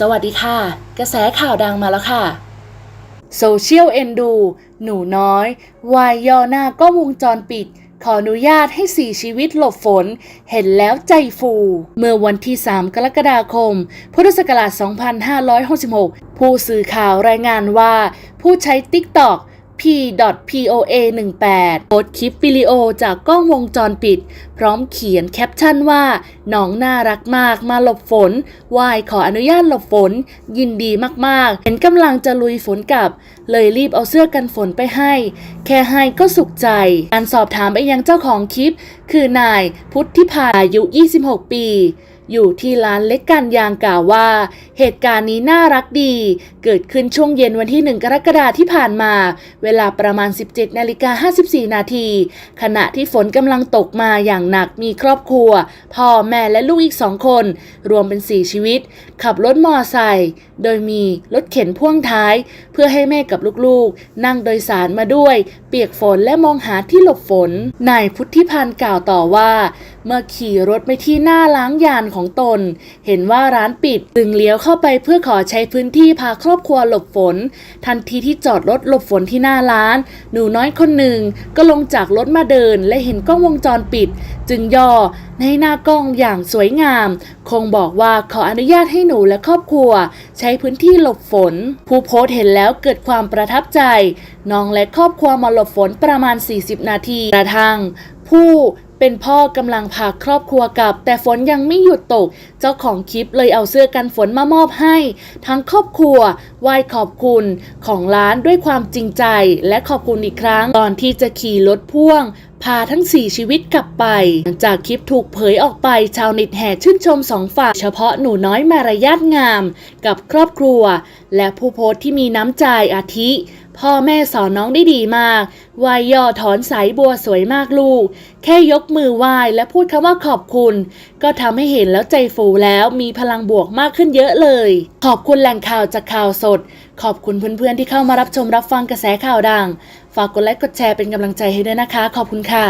สวัสดีค่ะ กระแสข่าวดังมาแล้วค่ะ โซเชียลเอ็นดู หนูน้อยวายย่อหน้ากล้องวงจรปิด ขออนุญาตให้สี่ชีวิตหลบฝน เห็นแล้วใจฟู เมื่อวันที่ 3 กรกฎาคม พุทธศักราช 2566 ผู้สื่อข่าวรายงานว่า ผู้ใช้ทิกตอก p.poa18 โพสคลิปวิดีโอจากกล้องวงจรปิด พร้อมเขียนแคปชั่นว่า น้องน่ารักมากมาหลบฝนวายขออนุญาตหลบฝน ยินดีมากๆ เห็นกำลังจะลุยฝนกลับ เลยรีบเอาเสื้อกันฝนไปให้ แค่ให้ก็สุขใจ การสอบถามไปยังเจ้าของคลิป คือนายพุทธิพาอายุ 26 ปี อยู่ที่ร้านเล็กการยางกล่าวว่า เหตุการณ์นี้น่ารักดี เกิดขึ้นช่วงเย็นวันที่ 1 กรกฎาที่ผ่านมา เวลาประมาณ 17นาฬิกา54 นาที ขณะที่ฝนกำลังตกมาอย่างหนักมีครอบครัว พ่อแม่และลูกอีกสองคน รวมเป็น 4 ชีวิต ขับรถมอไซค์โดยมีรถเข็นพ่วงท้าย เพื่อให้แม่กับลูกๆ นั่งโดยสารมาด้วย เปียกฝนและมองหาที่หลบฝนนายพุทธิพันธ์กล่าวต่อว่า เมื่อขี่รถไปที่หน้าล้างยานของตน เห็นว่าร้านปิดจึงเลี้ยวเข้าไปเพื่อขอใช้พื้นที่พาครอบครัวหลบฝน ทันทีที่จอดรถหลบฝนที่หน้าร้าน หนูน้อยคนหนึ่งก็ลงจากรถมาเดิน และเห็นกล้องวงจรปิด จึงย่อในหน้ากล้องอย่างสวยงาม คงบอกว่าขออนุญาตให้หนูและครอบครัว ใช้พื้นที่หลบฝน ผู้โพสต์เห็นแล้วเกิดความประทับใจ น้องและครอบครัวมาหลบฝนประมาณ 40 นาทีกระทั่งผู้ เป็นพ่อกำลังพาครอบครัวกลับ แต่ฝนยังไม่หยุดตก เจ้าของคลิปเลยเอาเสื้อกันฝนมามอบให้ ทั้งครอบครัวไหว้ขอบคุณของร้านด้วยความจริงใจ และขอบคุณอีกครั้ง ตอนที่จะขี่รถพ่วงพาทั้ง 4 ชีวิตกลับไป หลังจากคลิปถูกเผยออกไป ชาวเน็ตแห่ชื่นชมสองฝ่ายเฉพาะหนูน้อยมารยาทงาม กับครอบครัว และผู้โพสต์ที่มีน้ำใจอาทิ พ่อแม่สอนน้องได้ดีมากวายย่อถอนสายบัวสวยมากลูก แค่ยกมือไหว้และพูดคำว่าขอบคุณ ก็ทำให้เห็นแล้วใจฟูแล้วมีพลังบวกมากขึ้นเยอะเลย ขอบคุณแหล่งข่าวจากข่าวสด ขอบคุณเพื่อนๆที่เข้ามารับชมรับฟังกระแสข่าวดัง ฝากกดไลค์กดแชร์เป็นกำลังใจให้ด้วยนะคะ ขอบคุณค่ะ